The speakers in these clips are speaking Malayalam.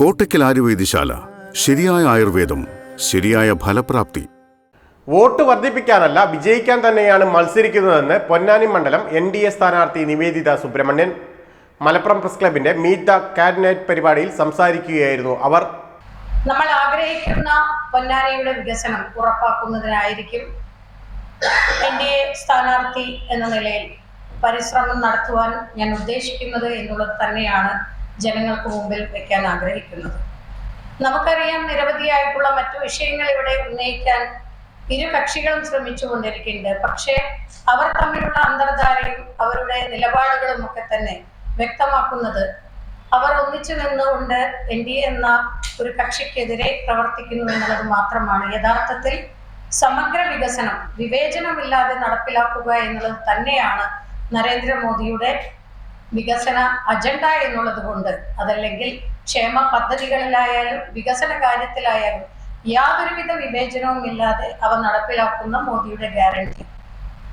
കോട്ടയ്ക്കൽ ആയുർവേദശാല ശരിയായ ആയുർവേദം ശരിയായ ഫലപ്രാപ്തി. വോട്ട് വർദ്ധിപ്പിക്കാനല്ല വിജയിക്കാൻ തന്നെയാണ് മത്സരിക്കുന്നതെന്ന് പൊന്നാനി മണ്ഡലം എൻ ഡി എ സ്ഥാനാർത്ഥി നിവേദിത സുബ്രഹ്മണ്യൻ. മലപ്പുറം പ്രസ് ക്ലബിന്റെ മീറ്റ് ദ കാബിനറ്റ് പരിപാടിയിൽ സംസാരിക്കുകയായിരുന്നു അവർ. നമ്മൾ ആഗ്രഹിക്കുന്ന പൊന്നാനിയുടെ വികസനം ഉറപ്പാക്കുന്നതിനായിരിക്കും എൻ ഡി എ സ്ഥാനാർത്ഥി എന്ന നിലയിൽ പരിശ്രമം നടത്തുവാൻ ഞാൻ ഉദ്ദേശിക്കുന്നത് എന്നുള്ളത് തന്നെയാണ്. ജനങ്ങൾക്ക് മുമ്പിൽ വെക്കാൻ ആഗ്രഹിക്കുന്നത്. നമുക്കറിയാം നിരവധിയായിട്ടുള്ള മറ്റു വിഷയങ്ങൾ ഇവിടെ ഉന്നയിക്കാൻ ഇരു കക്ഷികളും ശ്രമിച്ചുകൊണ്ടിരിക്കുന്നുണ്ട് പക്ഷേ അവർ തമ്മിലുള്ള അന്തർധാരയും അവരുടെ നിലപാടുകളും ഒക്കെ തന്നെ വ്യക്തമാക്കുന്നത് അവർ ഒന്നിച്ചു നിന്നുകൊണ്ട് എൻ ഡി എ എന്ന ഒരു കക്ഷിക്കെതിരെ പ്രവർത്തിക്കുന്നു എന്നുള്ളത് മാത്രമാണ്. യഥാർത്ഥത്തിൽ സമഗ്ര വികസനം വിവേചനമില്ലാതെ നടപ്പിലാക്കുക എന്നുള്ളത് തന്നെയാണ് നരേന്ദ്രമോദിയുടെ വികസന അജണ്ട എന്നുള്ളത് കൊണ്ട് അതല്ലെങ്കിൽ ക്ഷേമ പദ്ധതികളിലായാലും വികസന കാര്യത്തിലായാലും യാതൊരുവിധ വിവേചനവും ഇല്ലാതെ അവ നടപ്പിലാക്കുന്ന മോദിയുടെ ഗ്യാരണ്ടി.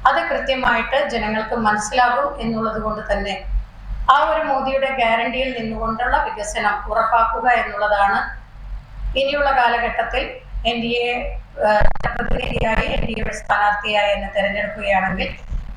അത് കൃത്യമായിട്ട് ജനങ്ങൾക്ക് മനസ്സിലാകും എന്നുള്ളത് കൊണ്ട് തന്നെ ആ ഒരു മോദിയുടെ ഗ്യാരണ്ടിയിൽ നിന്നുകൊണ്ടുള്ള വികസനം ഉറപ്പാക്കുക എന്നുള്ളതാണ് ഇനിയുള്ള കാലഘട്ടത്തിൽ എൻ ഡി എ പ്രതിനിധിയായി എൻ ഡി എയുടെ സ്ഥാനാർത്ഥിയായി എന്നെ തെരഞ്ഞെടുക്കുകയാണെങ്കിൽ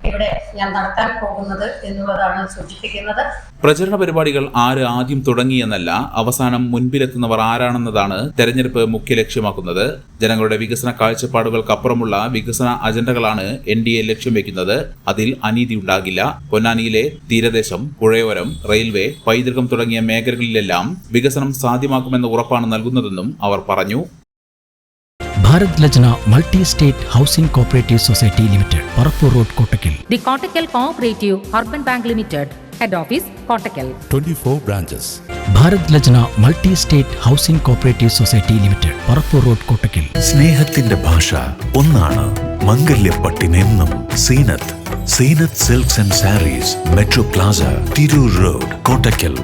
ഇവിടെ ഞാൻ നടത്താൻ പോകുന്നത് എന്നുള്ളതാണ് സൂചിപ്പിക്കുന്നത്. പ്രചരണ പരിപാടികൾ ആര് ആദ്യം തുടങ്ങിയെന്നല്ല അവസാനം മുൻപിലെത്തുന്നവർ ആരാണെന്നതാണ് തെരഞ്ഞെടുപ്പ് മുഖ്യ ലക്ഷ്യമാക്കുന്നത്. ജനങ്ങളുടെ വികസന കാഴ്ചപ്പാടുകൾക്കപ്പുറമുള്ള വികസന അജണ്ടകളാണ് എൻ ഡി എ ലക്ഷ്യം വെക്കുന്നത്. അതിൽ അനീതി ഉണ്ടാകില്ല. പൊന്നാനിയിലെ തീരദേശം പുഴയോരം റെയിൽവേ പൈതൃകം തുടങ്ങിയ മേഖലകളിലെല്ലാം വികസനം സാധ്യമാക്കുമെന്ന ഉറപ്പാണ് നൽകുന്നതെന്നും അവർ പറഞ്ഞു. Bharat Lajna multi state housing cooperative society limited Parappur road Kottakkal. The Kottakkal Cooperative bank limited head office Kottakkal. Twenty 24 branches. Bharat Lajna multi state housing cooperative society limited Parappur road Kottakkal. സ്നേഹത്തിന്റെ ഭാഷ ഒന്നാണ് മംഗല്യപ്പട്ടിനെന്നും Zeenath. Zeenath silks and sarees metro plaza Tirur road Kottakkal